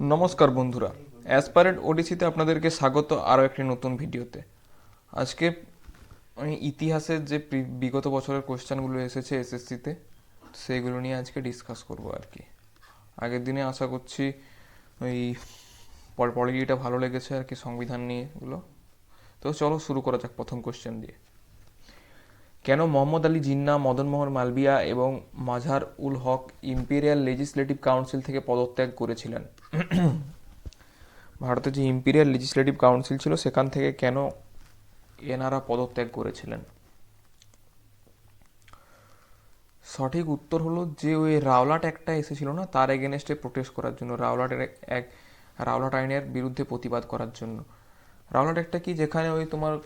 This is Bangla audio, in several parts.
নমস্কার বন্ধুরা। অ্যাসপারেট ওডিসিতে আপনাদেরকে স্বাগত আরও একটি নতুন ভিডিওতে। আজকে আমি ইতিহাসের যে বিগত বছরের কোশ্চেনগুলো এসেছে এসএসসিতে, সেইগুলো নিয়ে আজকে ডিসকাস করব আর কি। আগের দিনে আশা করছি ওই পলিটিটা ভালো লেগেছে আর কি সংবিধান নিয়ে এগুলো তো চলো শুরু করা যাক প্রথম কোশ্চেন দিয়ে। কেন মোহাম্মদ আলী জিন্না মদনমোহন মালবিয়া এবং Mazhar ul Haq imperial legislative council থেকে পদত্যাগ করেছিলেন? ভারতের যে ইম্পিরিয়াল লেজিসলেটিভ কাউন্সিল ছিল, সেখান থেকে কেন এনারা পদত্যাগ করেছিলেন? সঠিক উত্তর হলো যে, ওই রাওলাট একটা এসেছিল না, তার এগেনস্টে প্রোটেস্ট করার জন্য রাওলাটের এক- রাওলাট আইনের বিরুদ্ধে প্রতিবাদ করার জন্য। রাওলাট একটা কি, যেখানে ওই তোমার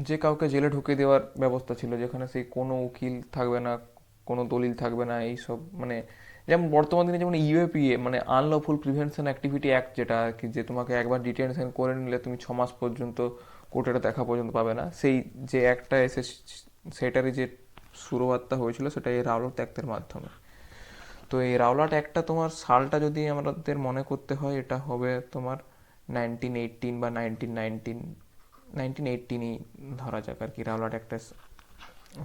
যে কাউকে জেলে ঢুকে দেওয়ার ব্যবস্থা ছিল, যেখানে সেই কোনো উকিল থাকবে না, কোনো দলিল থাকবে না, এইসব মানে যেমন বর্তমান দিনে যেমন ইউএপিএ মানে আনলফুল প্রিভেনশন অ্যাক্টিভিটি অ্যাক্ট যেটা আর কি, যে তোমাকে একবার ডিটেনশন করে নিলে তুমি ছ মাস পর্যন্ত কোর্টেটা দেখা পর্যন্ত পাবে না। সেই যে একটা এসে সেটারই যে শুরুবার্তা হয়েছিল, সেটা এই রাওলাট অ্যাক্টের মাধ্যমে। তো এই রাওলাট একটা তোমার সালটা যদি আমাদের মনে করতে হয়, এটা হবে তোমার নাইনটিন এইটিন বা নাইনটিন নাইনটিন নাইনটিন এইটিনই ধরা যাক আর কি, রাওলাট একটা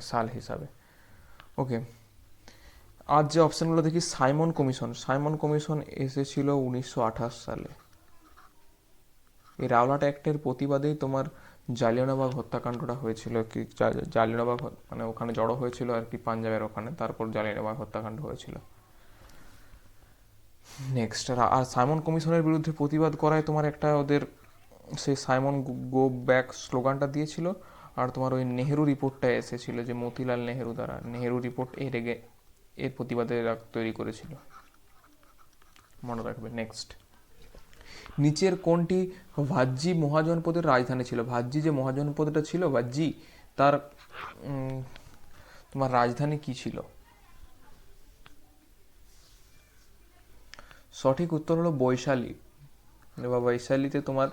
সাল হিসাবে। ওকে আজ যে অপশানগুলো দেখি, সাইমন কমিশন। সাইমন কমিশন এসেছিল উনিশশো আঠাশ সালে। এই রাওলাট অ্যাক্টের প্রতিবাদেই তোমার জালিয়ানাবাগ হত্যাকাণ্ডটা হয়েছিল। কি জালিয়ানবাগ মানে ওখানে জড়ো হয়েছিল আর কি পাঞ্জাবের ওখানে। তারপর জালিয়ানাবাগ হত্যাকাণ্ড হয়েছিল। নেক্সট আর সাইমন কমিশনের বিরুদ্ধে প্রতিবাদ করায় তোমার একটা ওদের সেই সাইমন গো ব্যাক স্লোগানটা দিয়েছিল। আর তোমার ওই নেহেরু রিপোর্টটা এসেছিল যে, মতিলাল নেহেরু দ্বারা। নেহেরু রিপোর্ট এর এর প্রতিবাদে তৈরি করেছিল। মনে রাখবে নেক্সট নিচের কোনটি ভাজ্জি মহাজনপদের রাজধানী ছিল? ভাজ্জি যে মহাজনপদটা ছিল, ভাজ্জি, তার তোমার রাজধানী কি ছিল? সঠিক উত্তর হলো বৈশালী। বা বৈশালীতে তোমার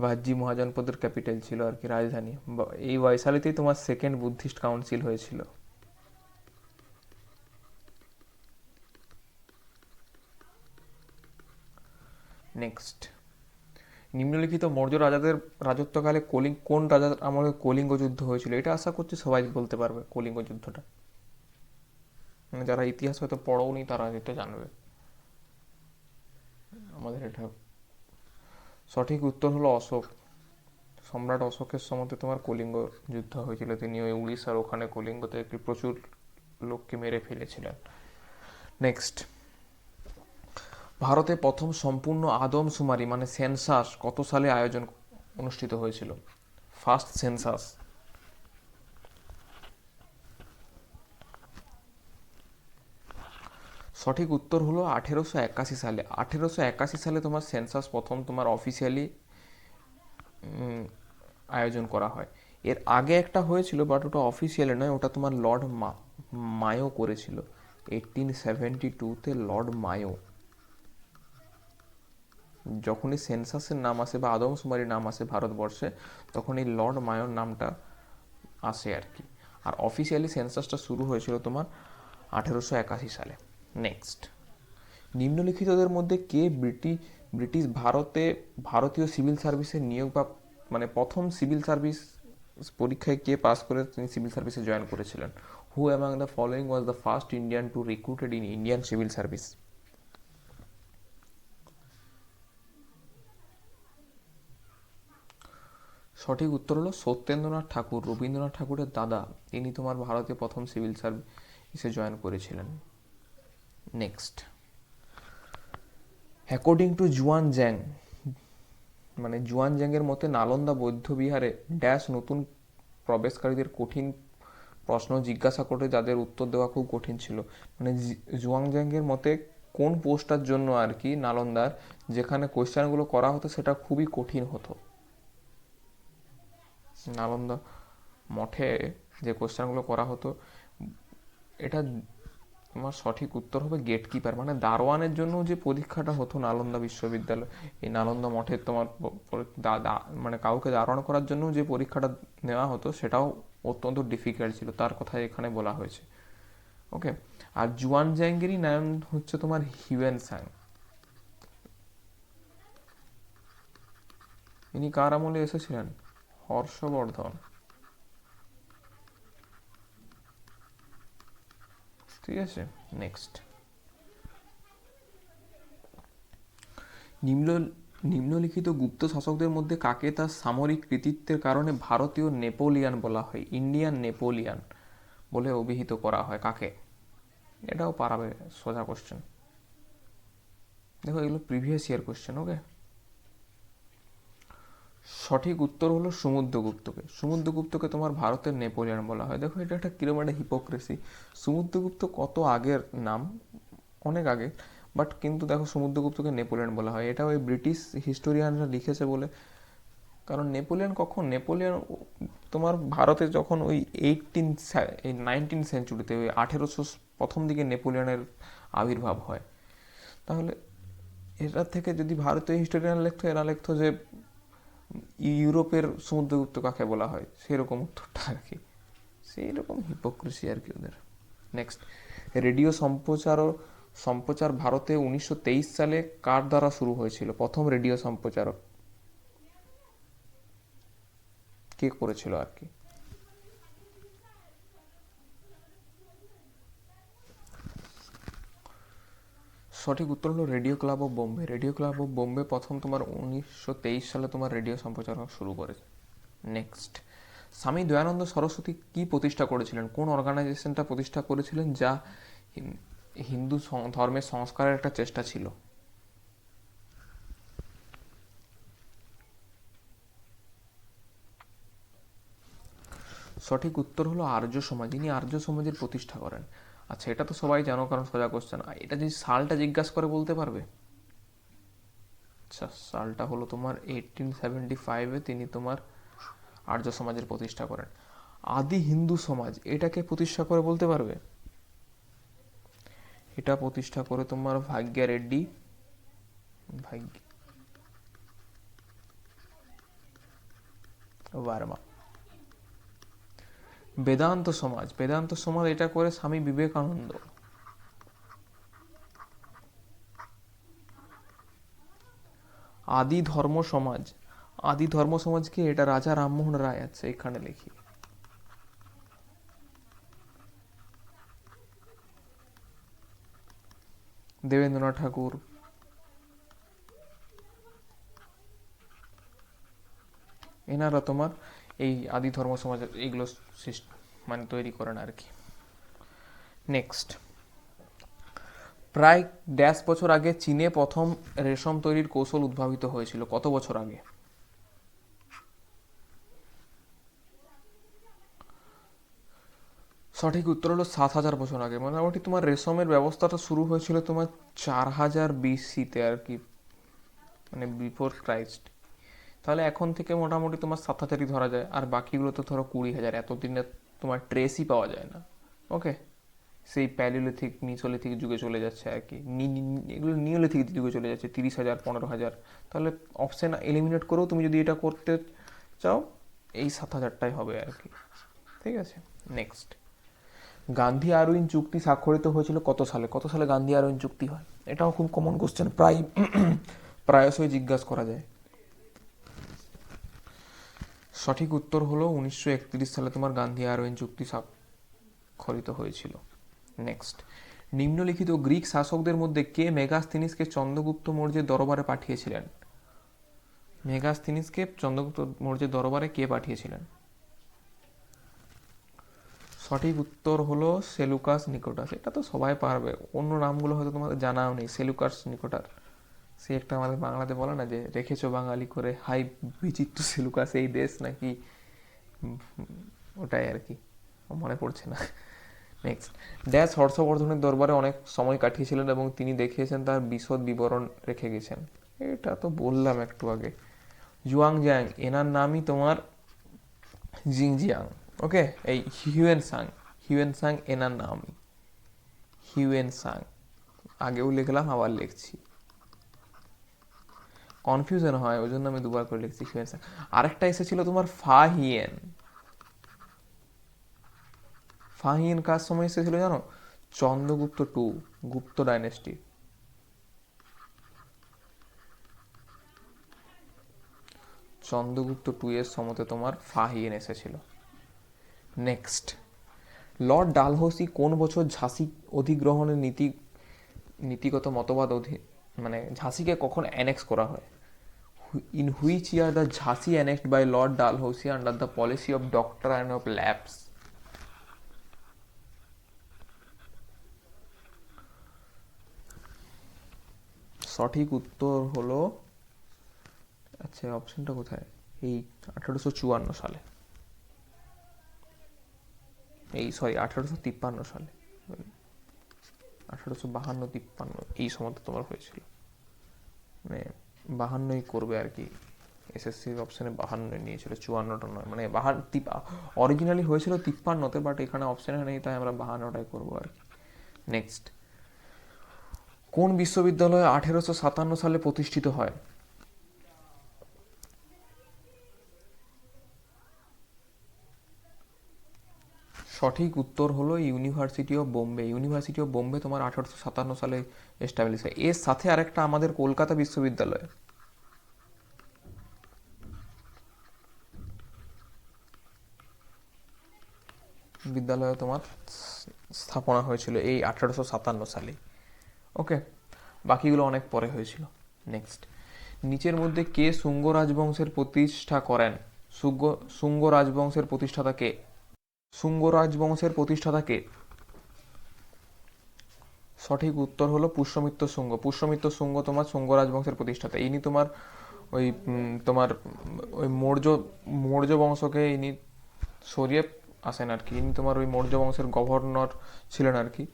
ভাজ্জি মহাজনপদের ক্যাপিটাল ছিল আর কি, রাজধানী। এই বৈশালীতেই তোমার সেকেন্ড বুদ্ধিস্ট কাউন্সিল হয়েছিল। নেক্সট। নিম্নলিখিত মৌর্য রাজাদের রাজত্বকালে কলিং, কোন রাজার আমলে কলিঙ্গ যুদ্ধ হয়েছিল? এটা আশা করছি সবাই বলতে পারবে, কলিঙ্গ যুদ্ধটা। মানে যারা ইতিহাস হয়তো পড়োনি তারা এটা জানবে। আমাদের এটা সঠিক উত্তর হলো অশোক। সম্রাট অশোকের সময়তে তোমার কলিঙ্গ যুদ্ধ হয়েছিল। তিনি ওই উড়িষ্যার ওখানে কলিঙ্গতে একটি প্রচুর লোককে মেরে ফেলেছিলেন। নেক্সট। ভারতে প্রথম সম্পূর্ণ আদমশুমারি মানে সেন্সাস, কত সালে আয়োজন অনুষ্ঠিত হয়েছিল? ফার্স্ট সেন্সাস সঠিক উত্তর হলো আঠেরোশো একাশি সালে। আঠেরোশো একাশি সালে তোমার সেন্সাস প্রথম তোমার অফিসিয়ালি আয়োজন করা হয়। এর আগে একটা হয়েছিল বাট ওটা অফিসিয়ালি নয়, ওটা তোমার লর্ড মা, মায়ো করেছিল। এইটিন সেভেন্টি টুতে লর্ড মায়ো। যখনই সেন্সাসের নাম আসে বা আদমশুমারির নাম আসে ভারতবর্ষে তখন এই লর্ড মায়োর নামটা আসে আর কি। আর অফিসিয়ালি সেন্সাসটা শুরু হয়েছিল তোমার আঠেরোশো একাশি সালে। নেক্সট নিম্নলিখিতদের মধ্যে কে ব্রিটিশ ব্রিটিশ ভারতে ভারতীয় সিভিল সার্ভিসে নিয়োগ বা মানে প্রথম সিভিল সার্ভিস পরীক্ষায় কে পাস করে তিনি সিভিল সার্ভিসে জয়েন করেছিলেন? Who among the following was the first Indian to recruited in Indian civil service সঠিক উত্তর হলো সত্যেন্দ্রনাথ ঠাকুর, রবীন্দ্রনাথ ঠাকুরের দাদা। তিনি তোমার ভারতে প্রথম সিভিল সার্ভিসে জয়েন করেছিলেন। Next according to Xuanzang মানে জুয়ান জ্যাংয়ের মতে নালন্দা বৌদ্ধ বিহারে ড্যাশ নতুন প্রবেশকারীদের কঠিন প্রশ্ন জিজ্ঞাসা করে যাদের উত্তর দেওয়া খুব কঠিন ছিল। মানে জুয়াং জ্যাংয়ের মতে কোন পোস্টটার জন্য আর কি নালন্দার যেখানে কোয়েশ্চেনগুলো করা হতো সেটা খুবই কঠিন হতো। নালন্দা মঠে যে কোশ্চেনগুলো করা হতো, এটা তোমার সঠিক উত্তর হবে গেট কিপার মানে দারোয়ানের জন্য যে পরীক্ষাটা হতো নালন্দা বিশ্ববিদ্যালয়, এই নালন্দা মঠের তোমার মানে কাউকে দারোয়ান করার জন্য যে পরীক্ষাটা নেওয়া হতো, সেটাও অত্যন্ত ডিফিকাল্ট ছিল, তার কথা এখানে বলা হয়েছে। ওকে আর জুয়ান জ্যাঙ্গেরই নাম হচ্ছে তোমার হিউয়েন স্যাং। ইনি কার আমলে এসেছিলেন? হর্ষবর্ধন। ঠিক আছে নেক্সট নিম্ন, নিম্নলিখিত গুপ্ত শাসকদের মধ্যে কাকে তার সামরিক কৃতিত্বের কারণে ভারতীয় নেপোলিয়ান বলা হয়? ইন্ডিয়ান নেপোলিয়ান বলে অভিহিত করা হয়। কাকে? এটাও পারাবে সোজা কোশ্চেন দেখো, এগুলো প্রিভিয়াস ইয়ার কোশ্চেন ওকে সঠিক উত্তর হলো সমুদ্রগুপ্তকে। সমুদ্রগুপ্তকে তোমার ভারতের নেপোলিয়ান বলা হয়। দেখো, এটা একটা কিরম একটা হিপোক্রেসি সমুদ্রগুপ্ত কত আগের নাম? অনেক আগে। বাট কিন্তু দেখো, সমুদ্রগুপ্তকে নেপোলিয়ান বলা হয়। এটা ওই ব্রিটিশ হিস্টোরিয়ানরা লিখেছে বলে। কারণ নেপোলিয়ান কখন? নেপোলিয়ান তোমার ভারতে যখন ওই এইটিন এই নাইনটিন সেঞ্চুরিতে ওই আঠেরোশো প্রথম দিকে নেপোলিয়ানের আবির্ভাব হয়। তাহলে এটার থেকে যদি ভারতীয় হিস্টোরিয়ান লিখতো, এরা লিখতো যে ইউরোপের সমুদ্রগুপ্ত কাকে বলা হয়? সেরকম উত্তরটা আর কি। সেই রকম হিপোক্রেসি আর কি ওদের। নেক্সট রেডিও সম্প্রচার সম্প্রচার ভারতে উনিশশো তেইশ সালে কার দ্বারা শুরু হয়েছিল? প্রথম রেডিও সম্প্রচারক কে করেছিল আর কি? সঠিক উত্তর হলো radio club of Bombay. Radio club of Bombay প্রথম তোমার উনিশশো তেইশ সালে তোমার রেডিও সম্প্রচারক শুরু করেছে। নেক্সট স্বামী দয়ানন্দ সরস্বতী কি প্রতিষ্ঠা করেছিলেন? কোন অর্গানাইজেশনটা প্রতিষ্ঠা করেছিলেন? যা হিন্দু ধর্মের সংস্কারের একটা চেষ্টা ছিল। সঠিক উত্তর হলো আর্য সমাজ। ইনি আর্য সমাজের প্রতিষ্ঠা করেন। আচ্ছা এটা তো সবাই জানো, কারণ সোজা কোশ্চেন এটা যদি সালটা জিজ্ঞাসা করে বলতে পারবে? আচ্ছা সালটা হলো তোমার এইটিন সেভেন্টি ফাইভে তিনি তোমার আর্য সমাজের প্রতিষ্ঠা করেন। আদি হিন্দু সমাজ, এটাকে প্রতিষ্ঠা করে বলতে পারবে? এটা প্রতিষ্ঠা করে তোমার ভাগ্যা রেড্ডি। ভাগ্য। বার্মা। বেদান্ত সমাজ। বেদান্ত সমাজ এটা করে স্বামী বিবেকানন্দ। আদি ধর্ম সমাজ। আদি ধর্ম সমাজকে এটা রাজা রামমোহন রায় আছে এখানে লিখি। দেবেন্দ্রনাথ ঠাকুর। এনারা তোমার এই আদি ধর্ম সমাজ এইগুলো মানে তৈরি করেন আর কি। নেক্সট প্রায় ড্যাশ বছর আগে চীনে প্রথম রেশম তৈরির কৌশল উদ্ভাবিত হয়েছিল। কত বছর আগে? সঠিক উত্তর হলো সাত হাজার বছর আগে। মোটামুটি তোমার রেশমের ব্যবস্থাটা শুরু হয়েছিল তোমার চার হাজার বিসিতে আর কি মানে বিফোর ক্রাইস্ট তাহলে এখন থেকে মোটামুটি তোমার সাত হাজারই ধরা যায়, আর বাকিগুলো তো ধরো কুড়ি হাজার, এতদিনে তোমার ট্রেসই পাওয়া যায় না। ওকে সেই প্যালিওলিথিক মিসোলিথিক যুগে চলে যাচ্ছে আর কি। এগুলো নিওলিথিক যুগে চলে যাচ্ছে, তিরিশ হাজার, পনেরো হাজার। তাহলে অপশান এলিমিনেট করেও তুমি যদি এটা করতে চাও, এই সাত হাজারটাই হবে আর কি। ঠিক আছে? নেক্সট গান্ধী আরউইন চুক্তি স্বাক্ষরিত হয়েছিল কত সালে? কত সালে গান্ধী আরউইন চুক্তি হয়? এটাও খুব কমন কোশ্চেন প্রায়, প্রায়শই জিজ্ঞাসা করা যায়। সঠিক উত্তর হলো উনিশশো একত্রিশ সালে তোমার গান্ধী আরউইন চুক্তি স্বাক্ষরিত হয়েছিল। নেক্সট নিম্নলিখিত গ্রিক শাসকদের মধ্যে কে মেগাস্থিনিসকে চন্দ্রগুপ্ত মৌর্যের দরবারে পাঠিয়েছিলেন? মেগাস্থিনিসকে চন্দ্রগুপ্ত মৌর্যের দরবারে কে পাঠিয়েছিলেন? সঠিক উত্তর হলো সেলুকাস নিকোটাস। এটা তো সবাই পারবে। অন্য নামগুলো হয়তো তোমাদের জানাও নেই, সেলুকাস নিকোটার সে একটা আমাদের বাংলাতে বলে না যে, রেখেছো বাঙালি করে, হাই বিচিত্র সেলুকাস এই দেশ নাকি? ওটাই আর কি। মনে পড়ছে না। নেক্সট ড্যাশ হর্ষবর্ধনের দরবারে অনেক সময় কাটিয়েছিলেন এবং তিনি দেখিয়েছেন তার বিশদ বিবরণ রেখে গেছেন। এটা তো বললাম একটু আগে। জুয়াং জ্যাং, এনার নামই তোমার জিংজিয়াং। ওকে, এই হিউয়েন সাং হিউয়েন সাং এনার নাম হিউয়েন সাং। আগেও লিখলাম, আবার লিখছি। কনফিউশন হয় ওই জন্য আমি দুবার করে লিখছি সাং আরেকটা এসেছিল তোমার ফাহিয়েন। ফাহিয়েন কার সময় এসেছিল জানো? Chandragupta two Gupta dynasty Chandragupta two এর সমতে তোমার ফাহিয়েন এসেছিল। নেক্সট লর্ড ডালহৌসি কোন বছর ঝাঁসি অধিগ্রহণের নীতি, নীতিগত মতবাদ অধি মানে ঝাঁসিকে কখন অ্যানেক্স করা হয়? ইন হুইচ ইয়ার দ্য ঝাঁসি অ্যানেক্সড বাই লর্ড ডাল Dalhousie under the policy of doctor and of labs সঠিক উত্তর হলো আচ্ছা অপশনটা কোথায়? এই আঠারোশো চুয়ান্ন সালে। এই সরি আঠারোশো তিপ্পান্ন সালে। আঠারোশো বাহান্ন, তিপ্পান্ন, এই সময় তোমার হয়েছিল। মানে বাহান্নই করবে আর কি। এসএসসির অপশানে বাহান্নই নিয়েছিল, চুয়ান্নটা নয়। মানে বাহান অরিজিনালি হয়েছিল তিপ্পান্নতে বাট এখানে অপশানে নেই, তাই আমরা বাহান্নটাই করব আর কি। নেক্সট কোন বিশ্ববিদ্যালয় আঠেরোশো সাতান্ন সালে প্রতিষ্ঠিত হয়? সঠিক উত্তর হলো university of Bombay university of Bombay তোমার আঠারোশো সাতান্ন সালে এস্টাবলিশ হয়। এর সাথে আরেকটা আমাদের কলকাতা বিশ্ববিদ্যালয়। বিদ্যালয়ে তোমার স্থাপনা হয়েছিল এই আঠারোশো সাতান্ন সালে। ওকে বাকিগুলো অনেক পরে হয়েছিল। নেক্সট নিচের মধ্যে কে শুঙ্গ রাজবংশের প্রতিষ্ঠা করেন? শুঙ্গ শুঙ্গ রাজবংশের প্রতিষ্ঠাতা কে? শুঙ্গ রাজবংশের প্রতিষ্ঠাতা কে সঠিক উত্তর হলো পুষ্যমিত্র শুঙ্গ। পুষ্যমিত্র শুঙ্গ তোমার শুঙ্গ রাজবংশের প্রতিষ্ঠাতা। ইনি তোমার ওই তোমার, ওই মৌর্য মৌর্য বংশকে ইনি সরিয়ে আসেন আর কি। ইনি তোমার ওই মৌর্য বংশের গভর্নর ছিলেন আর কি।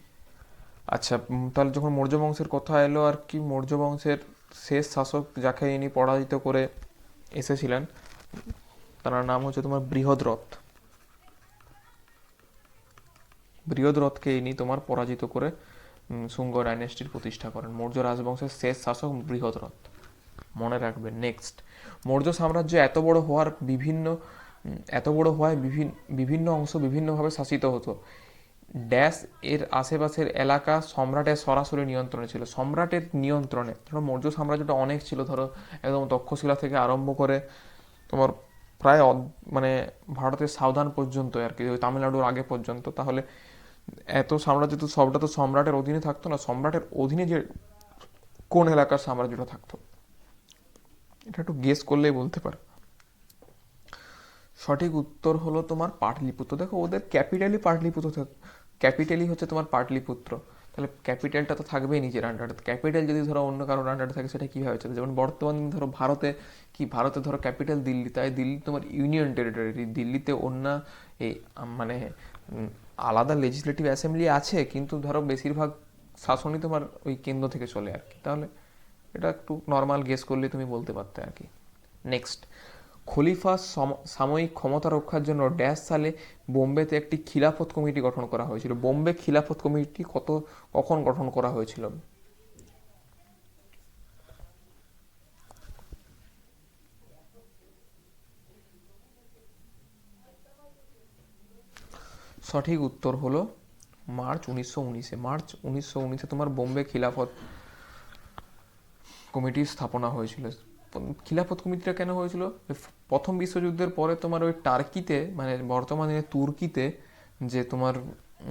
আচ্ছা তাহলে যখন মৌর্য বংশের কথা এলো আর কি, মৌর্য বংশের শেষ শাসক যাকে ইনি পরাজিত করে এসেছিলেন, তার নাম হচ্ছে তোমার বৃহদ্রথ। বৃহদ্রথকে ইনি তোমার পরাজিত করে শুঙ্গ ডাইনেস্টির প্রতিষ্ঠা করেন। মৌর্য রাজবংশের শেষ শাসক বৃহদ্রথ। মনে রাখবেন নেক্সট মৌর্য সাম্রাজ্য এত বড় হওয়ার বিভিন্ন এত বড় হওয়ায় বিভিন্ন বিভিন্ন অংশ বিভিন্নভাবে শাসিত হতো। ড্যাশ এর আশেপাশের এলাকা সম্রাটের সরাসরি নিয়ন্ত্রণে ছিল। সম্রাটের নিয়ন্ত্রণে, ধরো মৌর্য সাম্রাজ্যটা অনেক ছিল, ধরো একদম তক্ষশিলা থেকে আরম্ভ করে তোমার প্রায় মানে ভারতের সাউদার্ন পর্যন্ত আর কি তামিলনাড়ুর আগে পর্যন্ত। তাহলে এত সাম্রাজ্য তো সবটা তো সম্রাটের অধীনে থাকতো না, সম্রাটের অধীনে যে কোন এলাকার সাম্রাজ্যটা থাকতো? এটা একটু গেস করলেই বলতে পারো। সঠিক উত্তর হলো তোমার পাটলিপুত্র। দেখো, ওদের ক্যাপিটালই পাটলিপুত্র ক্যাপিটালই হচ্ছে তোমার পাটলিপুত্র। তাহলে ক্যাপিটালটা তো থাকবেই নিজের আন্ডারে ক্যাপিটাল যদি ধরো অন্য কারোর আন্ডারে থাকে, সেটা কীভাবে চলে? যেমন বর্তমান ধরো ভারতে কি, ভারতে ধরো ক্যাপিটাল দিল্লি, তাই দিল্লি তোমার ইউনিয়ন টেরিটরি দিল্লিতে অন্য এই মানে আলাদা লেজিসলেটিভ অ্যাসেম্বলি আছে, কিন্তু ধরো বেশিরভাগ শাসনই তোমার ওই কেন্দ্র থেকে চলে আর কি। তাহলে এটা একটু নর্মাল গেস করলে তুমি বলতে পারতে আর কি। নেক্সট খলিফা সম- সাময়িক ক্ষমতা রক্ষার জন্য ড্যাশ সালে বোম্বেতে একটি খিলাফত কমিটি গঠন করা হয়েছিল। বোম্বে খিলাফত কমিটি কত, কখন গঠন করা হয়েছিল? সঠিক উত্তর হলো মার্চ উনিশশো উনিশে। মার্চ উনিশশো উনিশে তোমার বোম্বে খিলাফত কমিটির স্থাপনা হয়েছিল। খিলাফত কমিটিটা কেন হয়েছিল? প্রথম বিশ্বযুদ্ধের পরে তোমার ওই টার্কিতে মানে বর্তমানে তুর্কিতে যে তোমার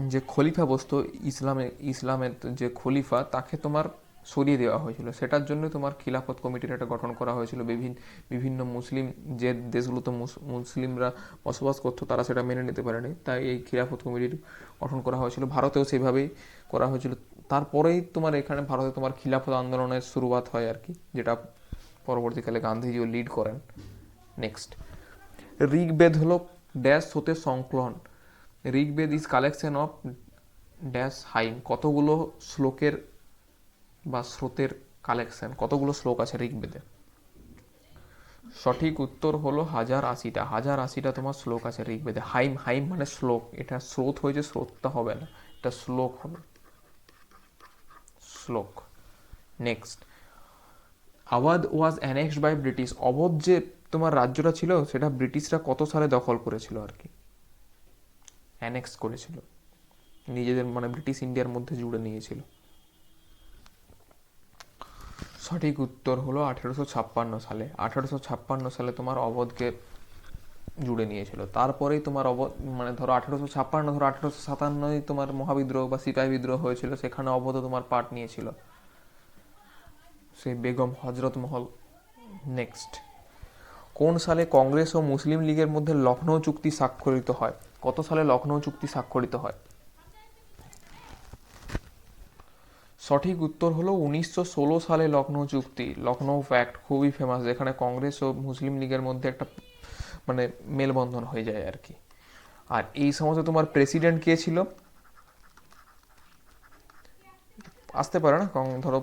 যে খলিফা বসতো ইসলামে, ইসলামের যে খলিফা, তাকে তোমার সরিয়ে দেওয়া হয়েছিল। সেটার জন্য তোমার খিলাফত কমিটির একটা গঠন করা হয়েছিল। বিভিন্ন বিভিন্ন মুসলিম যে দেশগুলোতে মুস- মুসলিমরা বসবাস করতো, তারা সেটা মেনে নিতে পারেনি। তাই এই খিলাফত কমিটির গঠন করা হয়েছিল। ভারতেও সেইভাবেই করা হয়েছিল। তারপরেই তোমার এখানে ভারতে তোমার খিলাফত আন্দোলনের শুরুয়াত হয় আর কি, যেটা পরবর্তীকালে গান্ধীজিও লিড করেন। নেক্সট ঋগ্বেদ হলো ড্যাশ হতে সংকলন। Rigveda is collection of dash hymn কতগুলো শ্লোকের বা স্রোতের কালেকশন কতগুলো শ্লোক আছে ঋগ্বেদে? সঠিক উত্তর হলো হাজার আশিটা। হাজার আশিটা তোমার শ্লোক আছে ঋগ্বেদে। হাইম হাইম মানে শ্লোক। এটা স্রোত হয়েছে, স্রোতটা হবে না। এটা শ্লোক হবে। শ্লোক। Next Awadh was annexed by British. Awadh যে তোমার রাজ্যটা ছিল, সেটা ব্রিটিশরা কত সালে দখল করেছিল আর কি? অ্যানেক্স করেছিল। নিজেদের মানে ব্রিটিশ ইন্ডিয়ার মধ্যে জুড়ে নিয়েছিল। সঠিক উত্তর হলো আঠেরোশো ছাপ্পান্ন সালে। আঠেরোশো ছাপ্পান্ন সালে তোমার অবধকে জুড়ে নিয়েছিল। তারপরেই তোমার অবধ মানে ধরো আঠেরোশো ছাপ্পান্ন, ধরো আঠেরোশো সাতান্নই তোমার মহাবিদ্রোহ বা সিপাহী বিদ্রোহ হয়েছিল, সেখানে অবধ তোমার পার্ট নিয়েছিল। সেই বেগম হজরত মহল নেক্সট। কোন সালে কংগ্রেস ও মুসলিম লীগের মধ্যে লখনৌ চুক্তি স্বাক্ষরিত হয়? কত সালে লখনৌ চুক্তি স্বাক্ষরিত হয়? সঠিক উত্তর হলো উনিশশো ষোলো সালে লখনৌ চুক্তি। লখনৌ ফ্যাক্ট খুবই ফেমাস যেখানে কংগ্রেস ও মুসলিম লীগের মধ্যে একটা মানে মেলবন্ধন হয়ে যায় আর কি। আর এই সমস্ত তোমার প্রেসিডেন্ট কে ছিল? আসতে পারে না ধরো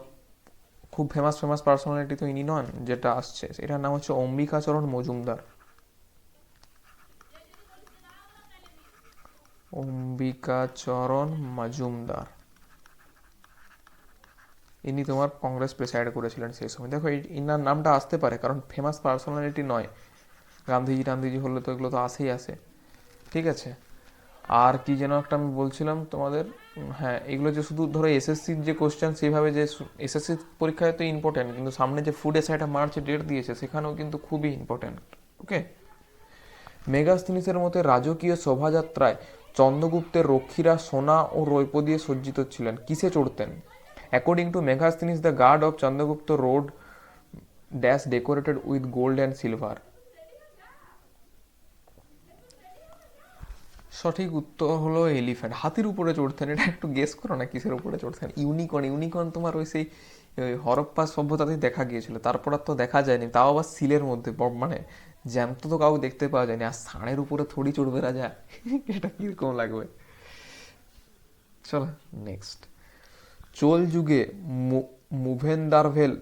খুব ফেমাস ফেমাস পার্সোনালিটি তো ইনি নন, যেটা আসছে। এটার নাম হচ্ছে অম্বিকাচরণ মজুমদার। অম্বিকাচরণ মজুমদার। ইনি তোমার কংগ্রেস প্রেসাইড করেছিলেন সেই সময়। দেখো ইনার নামটা আসতে পারে, কারণ ফেমাস পার্সোনালিটি নয়। গান্ধীজি টান্ধীজি হলে তো এগুলো তো আসেই আসে ঠিক আছে? আর কি যেন একটা আমি বলছিলাম তোমাদের হ্যাঁ এগুলো যে শুধু ধরো এসএসসির যে কোশ্চেন সেইভাবে যে এসএসসি পরীক্ষায় তো ইম্পর্টেন্ট কিন্তু সামনে যে ফুড এসআইটা মার্চে ডেট দিয়েছে, সেখানেও কিন্তু খুবই ইম্পর্টেন্ট ওকে মেগাস্তিনিসের মতে রাজকীয় শোভাযাত্রায় চন্দ্রগুপ্তের রক্ষীরা সোনা ও রৌপ্য দিয়ে সজ্জিত ছিলেন। কিসে চড়তেন? According to Megasthenes the guard of Chandragupta rode dash decorated with gold and silver সঠিক উত্তর হলো এলিফ্যান্ট হাতির উপরে চড়তেন, এটা একটু গেস করো না কিসের উপরে চড়তেন? ইউনিকর্ন ইউনিকর্ন তোমার ওই সেই হরপ্পা সভ্যতাতেই দেখা গিয়েছিল। তারপর আর তো দেখা যায়নি। তাও আবার সিলের মধ্যে মানে জ্যান্ত তো কাউ দেখতে পাওয়া যায়নি। আর ষাঁড়ের উপরে থড়ি চড়বে রাজা। এটা কীরকম লাগবে? চলো নেক্সট চোল যুগে মুভেনদারভেল,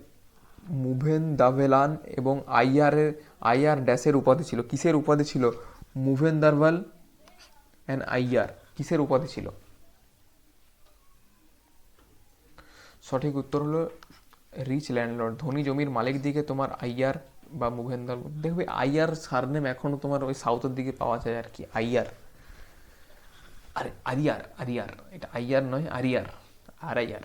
মুভেনদাভেলান এবং আইয়ারের, আইয়ার ড্যাশের উপাধি ছিল। কিসের উপাধি ছিল? মুভেনদারভাল অ্যান্ড আইয়ার। কিসের উপাধি ছিল? সঠিক উত্তর হলো রিচ ল্যান্ডলর্ড ধনী জমির মালিক দিকে তোমার আইয়ার বা মুভেন্দার দেখবে আইয়ার সারনেম এখনও তোমার ওই সাউথের দিকে পাওয়া যায় আর কি, আইয়ার। আরে আরিয়ার আরিয়ার। এটা আইয়ার নয়, আরিয়ার। আর। আইয়ার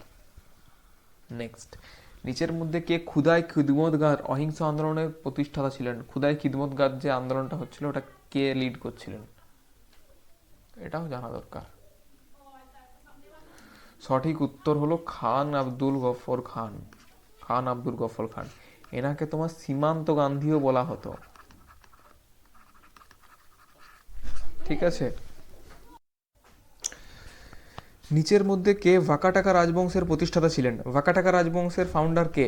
নেক্সট নিচের মধ্যে কে খুদাই খিদমত গার অহিংস আন্দোলনের প্রতিষ্ঠাতা ছিলেন? খুদাই খিদমত গার যে আন্দোলনটা হচ্ছিল, ওটা কে লিড করছিলেন? এটাও জানা দরকার। সঠিক উত্তর হলো খান আব্দুল গফর খান। খান আব্দুল গফর খান। এনাকে তোমার সীমান্ত গান্ধীও বলা হতো। ঠিক আছে? নিচের মধ্যে কে ভাকাটাকা রাজবংশের প্রতিষ্ঠাতা ছিলেন? ভাকাটাকা রাজবংশের ফাউন্ডার কে?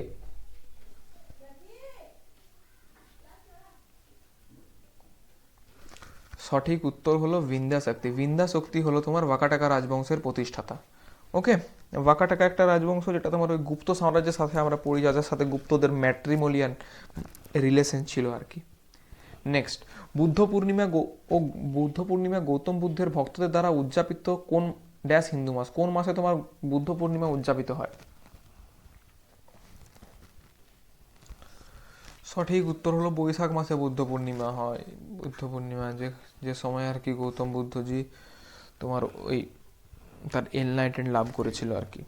সঠিক উত্তর হলো বিন্দা শক্তি বিন্দা শক্তি হলো তোমার ওয়াকাটাকা রাজবংশের প্রতিষ্ঠাতা। ওকে? ওয়াকাটাকা একটা রাজবংশ যেটা তোমার ওই গুপ্ত সাম্রাজ্যের সাথে আমরা পড়ি, যাদের সাথে গুপ্তদের ম্যাট্রিমোলিয়ান রিলেশন ছিল আর কি। নেক্সট বুদ্ধ পূর্ণিমা ও বুদ্ধ পূর্ণিমা গৌতম বুদ্ধের ভক্তদের দ্বারা উদযাপিত কোন ড্যাশ হিন্দু মাস, কোন মাসে তোমার বুদ্ধ পূর্ণিমা উদযাপিত হয়? সঠিক উত্তর হলো বৈশাখ মাসে বুদ্ধ পূর্ণিমা হয়। বুদ্ধ পূর্ণিমা যে যে সময় আর কি গৌতম বুদ্ধজি তোমার ওই তার এনলাইটেন লাভ করেছিল আর কি।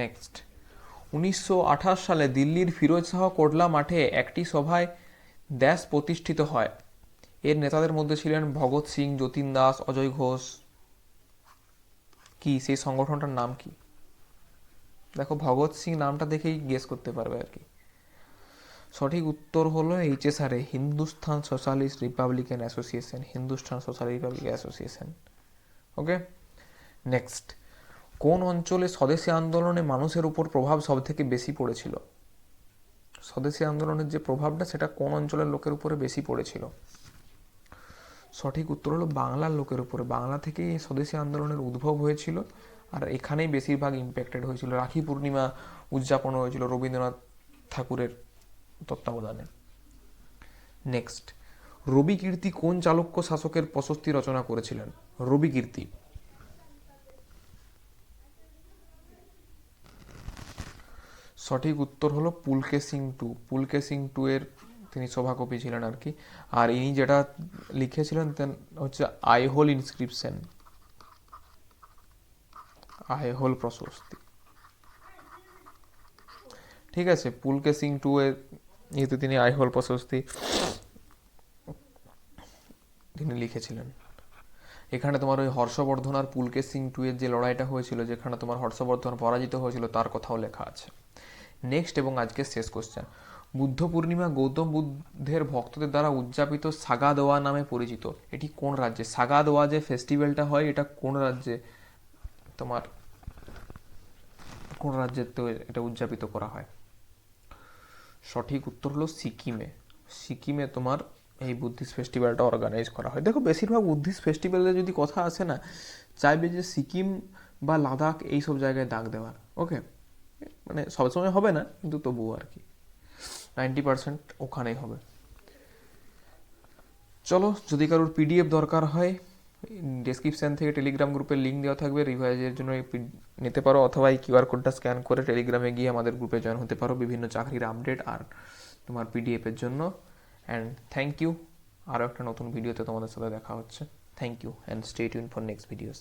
নেক্সট উনিশশো আঠাশ সালে দিল্লির ফিরোজ শাহ কোটলা মাঠে একটি সভায় দেশ প্রতিষ্ঠিত হয়। এর নেতাদের মধ্যে ছিলেন ভগৎ সিং, যতীন দাস, অজয় ঘোষ কি? সেই সংগঠনটার নাম কি? দেখো, ভগৎ সিং নামটা দেখেই গেস করতে পারবে আর কি। সঠিক উত্তর হলো HSR Hindustan socialist republican association Hindustan social republic association. Okay? Next কোন অঞ্চলে স্বদেশী আন্দোলনে মানুষের উপর প্রভাব সব থেকে বেশি পড়েছিল? স্বদেশী আন্দোলনের যে প্রভাবটা, সেটা কোন অঞ্চলের লোকের উপরে বেশি পড়েছিল? সঠিক উত্তর হলো বাংলার লোকের উপরে। বাংলা থেকেই এই স্বদেশী আন্দোলনের উদ্ভব হয়েছিল আর এখানেই বেশিরভাগ ইম্প্যাক্টেড হয়েছিল। রাখি পূর্ণিমা উদযাপন হয়েছিল রবীন্দ্রনাথ ঠাকুরের তত্ত্বাবধানে। নেক্সট রবি কীর্তি কোন চালুক্য শাসকের প্রশস্তি রচনা করেছিলেন? রবি কীর্তি। সঠিক উত্তর হলো Pulakeshin two. Pulakeshin two এর তিনি সভাকবি ছিলেন আর কি। আর ইনি যেটা লিখেছিলেন তেন হচ্ছে আইহোল ইনস্ক্রিপশন। আইহোল প্রশস্তি। ঠিক আছে, পুলকে সিং টু এর ইয়েতে তিনি আইহল প্রশস্তি তিনি লিখেছিলেন। এখানে তোমার ওই হর্ষবর্ধন আর পুলকে সিং টু এর যে লড়াইটা হয়েছিল, যেখানে তোমার হর্ষবর্ধন পরাজিত হয়েছিল, তার কথাও লেখা আছে। নেক্সট এবং আজকের শেষ কোশ্চেন বুদ্ধ পূর্ণিমা গৌতম বুদ্ধের ভক্তদের দ্বারা উদযাপিত সাগা দোয়া নামে পরিচিত। এটি কোন রাজ্যে? সাগা দোয়া যে ফেস্টিভ্যালটা হয়, এটা কোন রাজ্যে তোমার, কোন রাজ্যে তো এটা উদযাপিত করা হয়? সঠিক উত্তর হলো সিকিমে। সিকিমে তোমার এই বুদ্ধিস্ট ফেস্টিভ্যালটা অর্গানাইজ করা হয়। দেখো, বেশিরভাগ বুদ্ধিস্ট ফেস্টিভ্যালে যদি কথা আসে না, চাইবে যে সিকিম বা লাদাখ এই সব জায়গায় দাগ দেওয়ার। ওকে মানে সবসময় হবে না, কিন্তু তবুও আর কি। নাইনটি পার্সেন্ট ওখানেই হবে। চলো, যদি কারোর পিডিএফ দরকার হয় ডেসক্রিপশান থেকে টেলিগ্রাম গ্রুপের লিঙ্ক দেওয়া থাকবে রিভাইজের জন্য নিতে পারো, অথবা এই কিউআর কোডটা স্ক্যান করে টেলিগ্রামে গিয়ে আমাদের গ্রুপে জয়েন হতে পারো, বিভিন্ন চাকরির আপডেট আর তোমার পিডিএফের জন্য। অ্যান্ড থ্যাংক ইউ আরও একটা নতুন ভিডিওতে তোমাদের সাথে দেখা হচ্ছে। Thank you and stay tune for next videos